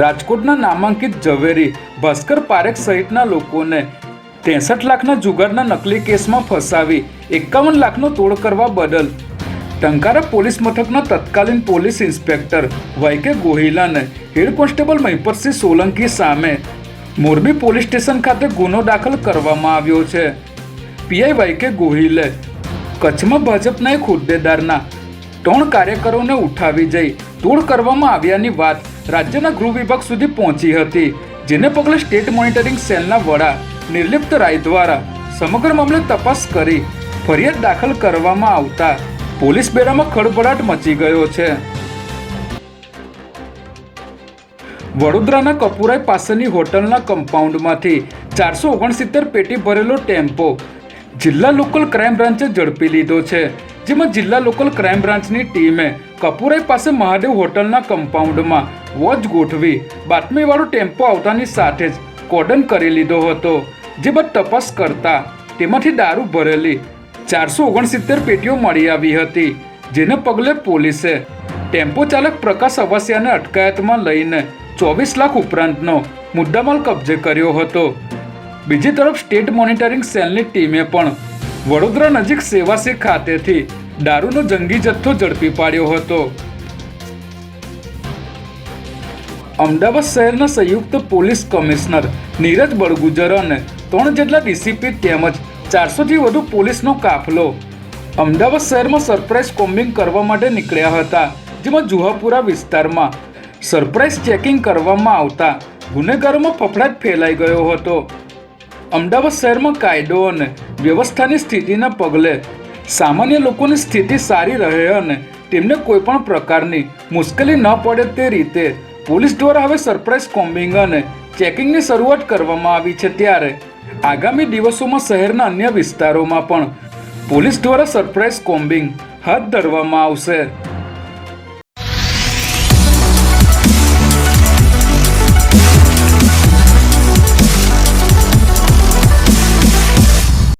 રાજકોટના નામાંકિત ઝવેરી ભાસ્કર પારેખ સહિતના લોકોને ત્રેસઠ લાખના જુગારના નકલી કેસમાં ફસાવી, એકાવન લાખનો તોડ કરવા બદલ ટંકારા પોલીસ મથકના તત્કાલીન પોલીસ ઇન્સ્પેક્ટર વાયકે ગોહિલાને હેડ કોન્સ્ટેબલ મહિપતસિંહ સોલંકી સામે મોરબી પોલીસ સ્ટેશન ખાતે ગુનો દાખલ કરવામાં આવ્યો છે. પીઆઈ વાયકે ગોહિલે કચ્છમાં ભાજપના એક હોદ્દેદારના ત્રણ કાર્યકરોને ઉઠાવી જઈ તોડ કરવામાં આવ્યાની વાત રાજ્યના ગૃહ વિભાગ સુધી પહોંચી હતી, જેને પગલે સ્ટેટ મોનિટરિંગ સેલના વડા નિર્લિપ્ત રાય દ્વારા સમગ્ર મામલે તપાસ કરી ફરિયાદ દાખલ કરવામાં આવતા પોલીસ બેડામાં ખળભળાટ મચી ગયો છે. વડોદરાના કપુરાઈ પાસેની હોટલના કમ્પાઉન્ડમાંથી ચારસો ઓગણસિત્તેર પેટી ભરેલો ટેમ્પો જિલ્લા લોકલ ક્રાઇમ બ્રાન્ચે ઝડપી લીધો છે, જેમાં જિલ્લા લોકલ ક્રાઇમ બ્રાન્ચની ટીમે કપુરાઈ પાસે મહાદેવ હોટલના કમ્પાઉન્ડમાં વોચ ગોઠવી બાતમીવાળો ટેમ્પો આવતાની સાથે જ કોર્ડન કરી લીધો હતો, જે બાદ તપાસ કરતા તેમાંથી દારૂ ભરેલી ચારસો ઓગણસિત્તેર પેટીઓ મળી આવી હતી, જેને પગલે પોલીસે ટેમ્પો ચાલક પ્રકાશ અવસ્યાને અટકાયતમાં લઈને ચોવીસ લાખ ઉપરાંતનો મુદ્દામાલ કબજે કર્યો હતો. બીજી તરફ સ્ટેટ મોનિટરિંગ સેલની ટીમે પણ વડોદરા નજીક સેવાસી ખાતેથી દારૂનો જંગી જથ્થો ઝડપી પાડ્યો હતો. અમદાવાદ શહેરના સંયુક્ત પોલીસ કમિશનર નીરજ બળગુજર અને ત્રણ જેટલા ડીસીપી તેમજ ચારસોથી વધુ પોલીસનો કાફલો અમદાવાદ શહેરમાં સરપ્રાઇઝ કોમ્બિંગ કરવા માટે નીકળ્યા હતા, જેમાં જુહાપુરા વિસ્તારમાં સરપ્રાઇઝ ચેકિંગ કરવામાં આવતા ગુનેગારોમાં ફફડાટ ફેલાઈ ગયો હતો. અમદાવાદ શહેરમાં કાયદો અને વ્યવસ્થાની સ્થિતિના પગલે સામાન્ય લોકોની સ્થિતિ સારી રહે અને તેમને કોઈ પણ પ્રકારની મુશ્કેલી ન પડે તે રીતે પોલીસ દ્વારા હવે સરપ્રાઇઝ કોમ્બિંગ અને ચેકિંગની શરૂઆત કરવામાં આવી છે ત્યારે આગામી દિવસોમાં શહેરના અન્ય વિસ્તારોમાં પણ પોલીસ દ્વારા સરપ્રાઇઝ કોમ્બિંગ હાથ ધરવામાં આવશે.